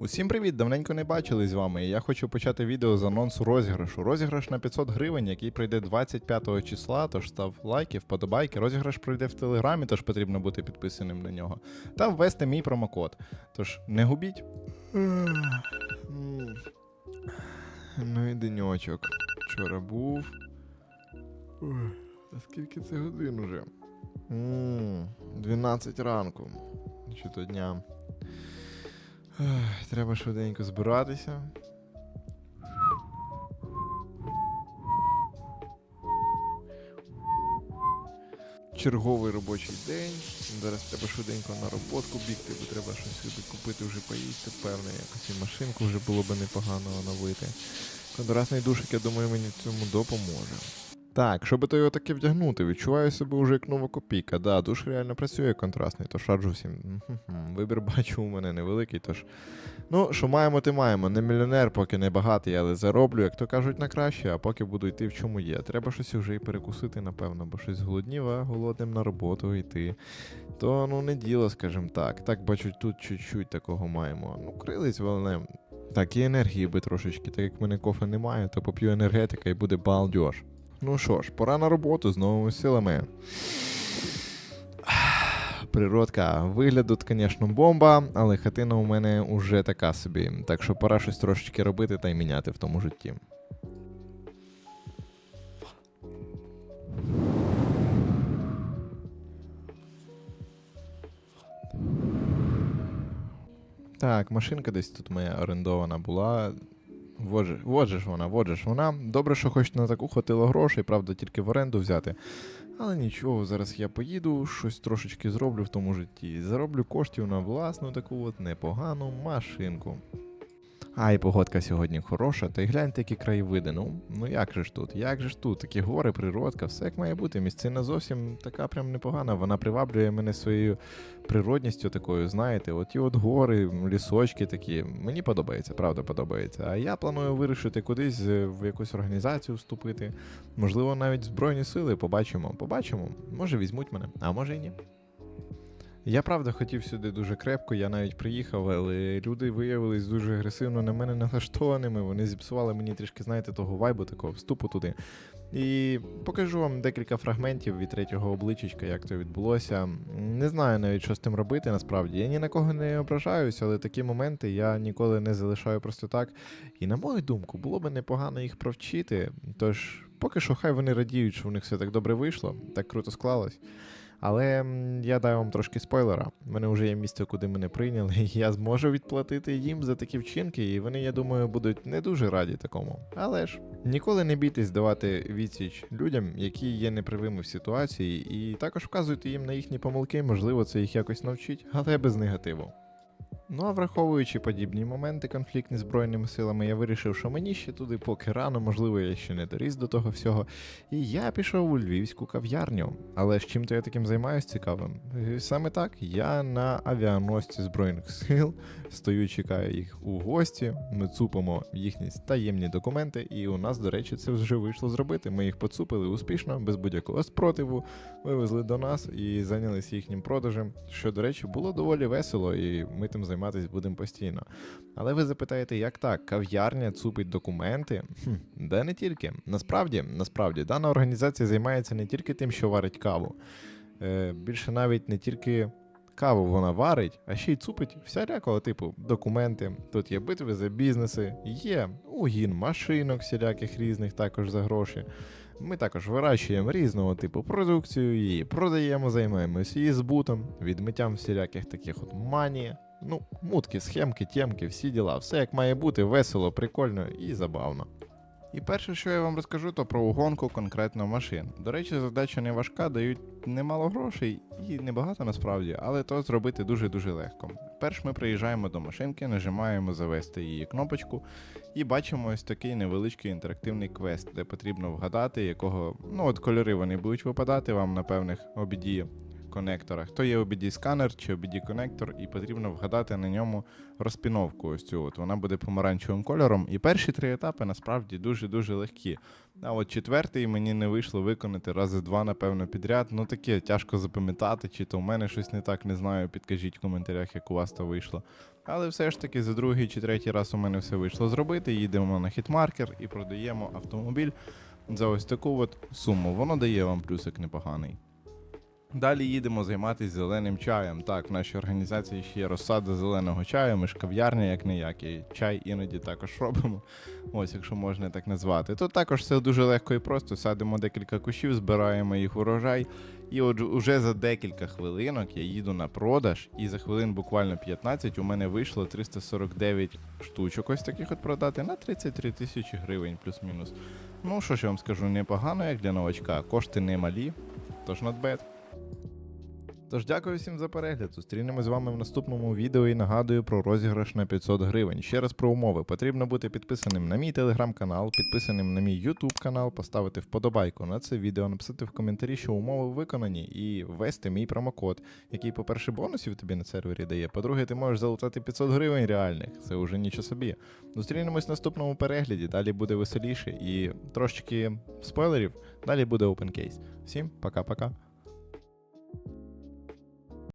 Усім привіт! Давненько не бачились з вами. і Я хочу почати відео з анонсу розіграшу. Розіграш на 500 гривень, який пройде 25 числа. Тож став лайки, вподобайки. Розіграш пройде в телеграмі, тож потрібно бути підписаним на нього. Та ввести мій промокод. Тож не губіть. Ну і деньочок. Вчора був. Ой, А скільки це годин уже? 12 ранку. Чи то дня. Треба швиденько збиратися. Черговий робочий день. Зараз треба швиденько на роботку бігти, бо треба щось собі купити вже поїсти, певне, якось і машинку вже було би непогано оновити. Контрастний душик, я думаю, мені в цьому допоможе. Так, щоб то його таки вдягнути, відчуваю себе вже як нова копійка. Да, душ реально працює контрастний, тож раджу всім. Вибір бачу у мене невеликий, тож. Ну, що маємо, ти маємо. Не мільйонер, поки не багатий, але зароблю, як то кажуть, на краще, а поки буду йти в чому є. Треба щось вже і перекусити, напевно, бо щось зголоднів, а голодним на роботу йти. То ну не діло, скажімо так. Так бачу, тут чуть-чуть такого маємо. Ну, крились, але. Так, і енергії би трошечки, так як в мене кофе немає, то поп'ю енергетика і буде балдеж. Ну що ж, пора на роботу з новими силами. Природка. Вигляд тут, звісно, бомба, але хатина у мене уже така собі. Так що пора щось трошечки робити та й міняти в тому житті. Так, машинка десь тут моя орендована була. Вот же, ж вона, водже ж вона. Добре, що хоч на таку хватило грошей, правда, тільки в оренду взяти. Але нічого, зараз я поїду, щось трошечки зроблю в тому житті. Зароблю коштів на власну таку от непогану машинку. А, і погодка сьогодні хороша, та й гляньте, які краєвиди. Ну, ну як же ж тут? Як же ж тут? Такі гори, природка, все як має бути. Місцина зовсім така прям непогана. Вона приваблює мене своєю природністю такою, знаєте, от і от гори, лісочки такі. Мені подобається, правда подобається. А я планую вирішити кудись е, в якусь організацію вступити. Можливо, навіть Збройні сили побачимо. Побачимо. Може візьмуть мене, а може і ні. Я правда хотів сюди дуже крепко, я навіть приїхав, але люди виявились дуже агресивно на мене налаштованими. Вони зіпсували мені трішки, знаєте, того вайбу, такого вступу туди. І покажу вам декілька фрагментів від третього обличчя, як це відбулося. Не знаю навіть, що з тим робити насправді. Я ні на кого не ображаюся, але такі моменти я ніколи не залишаю просто так. І на мою думку, було би непогано їх провчити. Тож, поки що, хай вони радіють, що в них все так добре вийшло, так круто склалось. Але я даю вам трошки спойлера. У мене вже є місце, куди мене прийняли, я зможу відплатити їм за такі вчинки, і вони, я думаю, будуть не дуже раді такому. Але ж ніколи не бійтесь давати відсіч людям, які є непривими в ситуації, і також вказуйте їм на їхні помилки, можливо, це їх якось навчить, але без негативу. Ну а враховуючи подібні моменти конфліктні збройними силами, я вирішив, що мені ще туди поки рано, можливо, я ще не доріс до того всього. І я пішов у львівську кав'ярню. Але з чим то я таким займаюсь цікавим? Е, Саме так, я на авіаносці Збройних сил стою, чекаю їх у гості. Ми цупимо їхні таємні документи, і у нас, до речі, це вже вийшло зробити. Ми їх поцупили успішно, без будь-якого спротиву, вивезли до нас і зайнялися їхнім продажем, що, до речі, було доволі весело, і ми тим займатися будемо постійно. Але ви запитаєте, як так? Кав'ярня цупить документи? Хм, да не тільки. Насправді, насправді, дана організація займається не тільки тим, що варить каву. Е, більше навіть не тільки каву вона варить, а ще й цупить всілякого типу документи. Тут є битви за бізнеси, є угін машинок всіляких різних також за гроші. Ми також вирощуємо різного типу продукцію, її продаємо, займаємося її збутом, відмиттям всіляких таких от мані. Ну, мутки, схемки, тємки, всі діла. Все як має бути, весело, прикольно і забавно. І перше, що я вам розкажу, то про угонку конкретно машин. До речі, задача не важка, дають немало грошей і небагато насправді, але то зробити дуже-дуже легко. Перш ми приїжджаємо до машинки, нажимаємо завести її кнопочку і бачимо ось такий невеличкий інтерактивний квест, де потрібно вгадати, якого ну от кольори вони будуть випадати вам на певних обіді конекторах. То є OBD сканер чи OBD конектор, і потрібно вгадати на ньому розпіновку. Ось цю от вона буде помаранчевим кольором. І перші три етапи насправді дуже-дуже легкі. А от четвертий мені не вийшло виконати рази два, напевно, підряд. Ну таке тяжко запам'ятати, чи то в мене щось не так, не знаю. Підкажіть в коментарях, як у вас то вийшло. Але все ж таки за другий чи третій раз у мене все вийшло зробити. Їдемо на хітмаркер і продаємо автомобіль за ось таку от суму. Воно дає вам плюсик непоганий. Далі їдемо займатися зеленим чаєм. Так, в нашій організації ще є розсада зеленого чаю, ми ж кав'ярня, як не і чай іноді також робимо. Ось, якщо можна так назвати. Тут також все дуже легко і просто. Садимо декілька кущів, збираємо їх урожай. І от уже за декілька хвилинок я їду на продаж, і за хвилин буквально 15 у мене вийшло 349 штучок ось таких от продати на 33 тисячі гривень плюс-мінус. Ну, що ж я вам скажу, непогано, як для новачка. Кошти не малі, тож not bad. Тож дякую всім за перегляд. Зустрінемось з вами в наступному відео і нагадую про розіграш на 500 гривень. Ще раз про умови. Потрібно бути підписаним на мій телеграм-канал, підписаним на мій ютуб канал, поставити вподобайку на це відео, написати в коментарі, що умови виконані, і ввести мій промокод, який, по-перше, бонусів тобі на сервері дає. По-друге, ти можеш залутати 500 гривень реальних. Це вже нічого собі. Зустрінемось в наступному перегляді. Далі буде веселіше і трошечки спойлерів. Далі буде open case. Всім пока-пока.